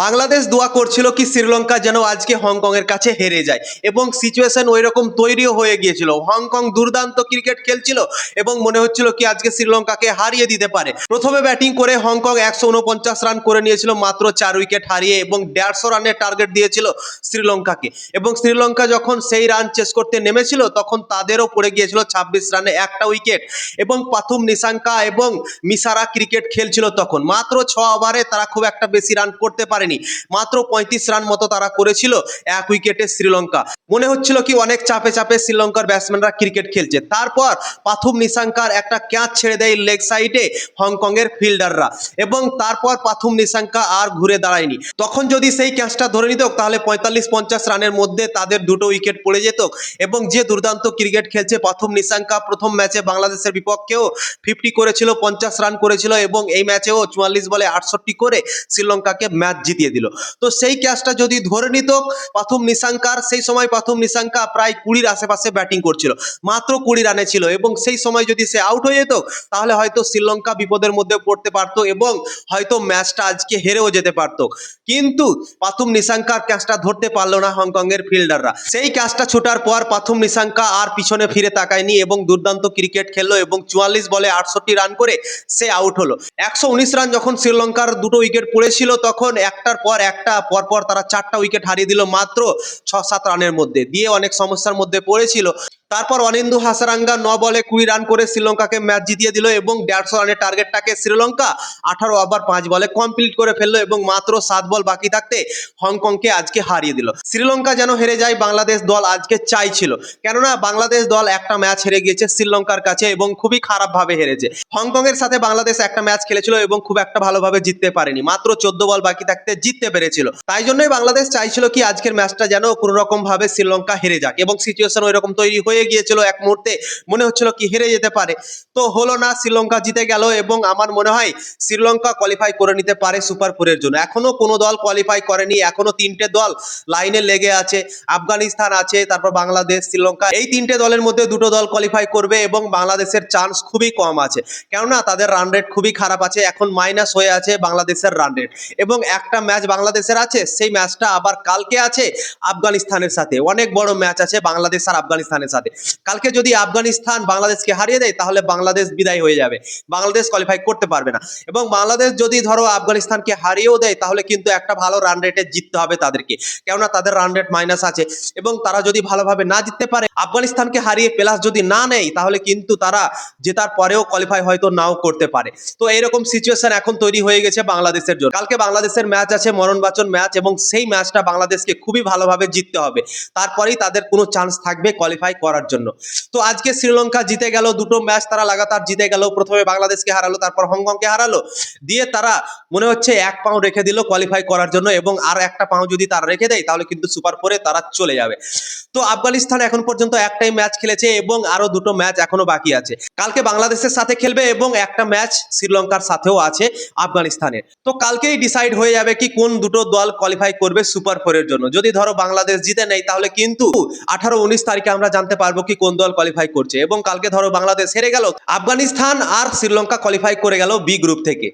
বাংলাদেশ দোয়া করছিল কি শ্রীলঙ্কা যেন আজকে হংকং এর কাছে হেরে যায় এবং সিচুয়েশন ওই রকম তৈরিও হয়ে গিয়েছিল। হংকং দুর্দান্ত ক্রিকেট খেলছিল এবং মনে হচ্ছিল কি আজকে শ্রীলঙ্কাকে হারিয়ে দিতে পারে। প্রথমে ব্যাটিং করে হংকং একশো উনপঞ্চাশ রান করে নিয়েছিল, মাত্র চার উইকেট হারিয়ে এবং দেড়শো রানের টার্গেট দিয়েছিল শ্রীলঙ্কাকে। এবং শ্রীলঙ্কা যখন সেই রান চেস করতে নেমেছিল, তখন তাদেরও পড়ে গিয়েছিল ছাব্বিশ রানে একটা উইকেট এবং প্রথম নিশাঙ্কা এবং মিসারা ক্রিকেট খেলছিল তখন। মাত্র ছ ওভারে তারা খুব একটা বেশি রান করতে পারেনি। মাত্র পঁয়ত্রিশ রান মতো তারা করেছিল এক উইকেটে শ্রীলঙ্কা। মনে হচ্ছিল কি অনেক চাপে চাপে শ্রীলঙ্কার ব্যাটসম্যানরা ক্রিকেট খেলছে। তারপর পাথুম নিশাঙ্কার একটা ক্যাচ ছেড়ে দেয় লেগ সাইডে হংকংয়ের ফিল্ডাররা। এবং তারপর পাথুম নিশাঙ্কা আর ঘুরে দাঁড়ায়নি। তখন যদি সেই ক্যাচটা ধরে নিত, তাহলে পঁয়তাল্লিশ পঞ্চাশ রানের মধ্যে তাদের দুটো উইকেট পড়ে যেত। এবং যে দুর্দান্ত ক্রিকেট খেলছে প্রথম নিশাঙ্কা প্রথম ম্যাচে বাংলাদেশের বিপক্ষেও ফিফটি করেছিল, পঞ্চাশ রান করেছিল এবং এই ম্যাচেও চুয়াল্লিশ বলে আটষট্টি করে শ্রীলঙ্কাকে ম্যাচ জিতিয়ে দিল। তো সেই ক্যাচটা যদি ধরে নিত, প্রথম নিশাঙ্কার, সেই সময় প্রথম নিশাঙ্কা প্রায় কুড়ির আশেপাশে ব্যাটিং করছিল। মাত্র কুড়ি রানে ছিল এবং সেই সময় যদি সে আউট হয়ে যেত, তাহলে হয়তো শ্রীলঙ্কা বিপদের মধ্যে পড়তে পারতো এবং হয়তো ম্যাচটা আজকে হেরেও যেতে পারতো। কিন্তু প্রথম নিশাঙ্কার ক্যাচটা ধরতে পারল না হংকংয়ের ফিল্ডাররা সেই ক্যাচটা ছোটার পর প্রথম নিশাঙ্কা আর পিছনে ফিরে তাকায়নি এবং দুর্দান্ত ক্রিকেট খেললো এবং চুয়াল্লিশ বলে আটষট্টি রান করে সে আউট হলো। একশো উনিশ রান যখন শ্রীলঙ্কার দুটো উইকেট পড়েছিল, তখন একটার পর একটা, পরপর তারা চারটা উইকেট হারিয়ে দিল মাত্র ছ সাত রানের মধ্যে। দিয়ে অনেক সমস্যার মধ্যে পড়েছিল। তারপর অনিন্দু হাসারাঙ্গা ন বলে কুড়ি রান করে শ্রীলঙ্কাকে ম্যাচ জিতিয়ে দিল এবং দেড়শো রানের টার্গেটটাকে শ্রীলঙ্কা আঠারো ওভার পাঁচ বলে কমপ্লিট করে ফেলল এবং মাত্র সাত বল বাকি থাকতে হংকংকে আজকে হারিয়ে দিল। শ্রীলঙ্কা যেন হেরে যায়, বাংলাদেশ দল আজকে চাইছিল। কেননা বাংলাদেশ দল একটা ম্যাচ হেরে গিয়েছে শ্রীলঙ্কার কাছে এবং খুবই খারাপভাবে হেরেছে। হংকং এর সাথে বাংলাদেশ একটা ম্যাচ খেলেছিল এবং খুব একটা ভালোভাবে জিততে পারেনি। মাত্র চোদ্দ বল বাকি থাকতে জিততে পেরেছিল। তাই জন্যই বাংলাদেশ চাইছিল কি আজকের ম্যাচটা যেন কোনো রকম ভাবে শ্রীলঙ্কা হেরে যাক এবং সিচুয়েশন ওই রকম তৈরি হয়ে গিয়েছিল এক মুহূর্তে। মনে হচ্ছিল কি হেরে যেতে পারে। তো হলো না, শ্রীলঙ্কা জিতে গেল এবং আমার মনে হয় শ্রীলঙ্কা কোয়ালিফাই করে নিতে পারে সুপার ফোরের জন্য। এখনও কোনো দল কোয়ালিফাই করেনি, এখনও তিনটে দল লাইনে লেগে আছে। আফগানিস্তান আছে, তারপর বাংলাদেশ, শ্রীলঙ্কা। এই তিনটে দলের মধ্যে দুটো দল কোয়ালিফাই করবে এবং বাংলাদেশের চান্স খুবই কম আছে। কেননা তাদের রান রেট খুবই খারাপ আছে, এখন মাইনাস হয়ে আছে বাংলাদেশের রান রেট এবং একটা ম্যাচ বাংলাদেশের আছে, সেই ম্যাচটা আবার কালকে আছে আফগানিস্তানের সাথে। অনেক বড় ম্যাচ আছে বাংলাদেশ আর আফগানিস্তানের সাথে। কালকে যদি আফগানিস্তান বাংলাদেশকে হারিয়ে দেয়, তাহলে বাংলাদেশ বিদায় হয়ে যাবে। বাংলাদেশ কোয়ালিফাই করতে পারবে না। এবং বাংলাদেশ যদি ধরো আফগানিস্তানকে হারিয়েও দেয়, তাহলে কিন্তু একটা ভালো রান রেটে জিততে হবে তাদেরকে। কেননা তাদের রান রেট মাইনাস আছে। এবং তারা যদি ভালোভাবে না জিততে পারে, আফগানিস্তানকে হারিয়ে প্লাস যদি না নেয়, তাহলে কিন্তু তারা জেতার পরেও কোয়ালিফাই হয়তো নাও করতে পারে। তো এরকম সিচুয়েশন এখন তৈরি হয়ে গেছে বাংলাদেশের জন্য। কালকে বাংলাদেশের ম্যাচ আছে, মরণবাচন ম্যাচ এবং সেই ম্যাচটা বাংলাদেশকে খুবই ভালোভাবে জিততে হবে। তারপরেই তাদের কোনো চান্স থাকবে কোয়ালিফাই করার। জন্য। তো আজকে শ্রীলঙ্কা জিতে গেল, দুটো ম্যাচ তারা লাগাতার জিতে গেল। প্রথমে বাংলাদেশকে হারালো, তারপর হংকংকে হারালো। দিয়ে তারা মনে হচ্ছে এক পাও রেখে দিল কোয়ালিফাই করার জন্য এবং আর একটা পাও যদি তারা রেখে দেয়, তাহলে কিন্তু সুপার ফোরে তারা চলে যাবে। তো আফগানিস্তান এখন পর্যন্ত একটাই ম্যাচ খেলেছে এবং আরও দুটো ম্যাচ এখনও বাকি আছে। কালকে বাংলাদেশের সাথে খেলবে এবং একটা ম্যাচ শ্রীলঙ্কার সাথেও আছে আফগানিস্তানের। তো কালকেই ডিসাইড হয়ে যাবে কি কোন দুটো দল কোয়ালিফাই করবে সুপার ফোরের জন্য। যদি ধরো বাংলাদেশ জিতে নেই তাহলে কিন্তু আঠারো, উনিশ তারিখে আমরা জানতে পারব কি কোন দল কোয়ালিফাই করছে? এবং কালকে ধরো বাংলাদেশ হেরে গেল, আফগানিস্তান আর শ্রীলঙ্কা কোয়ালিফাই করে গেল বি গ্রুপ থেকে।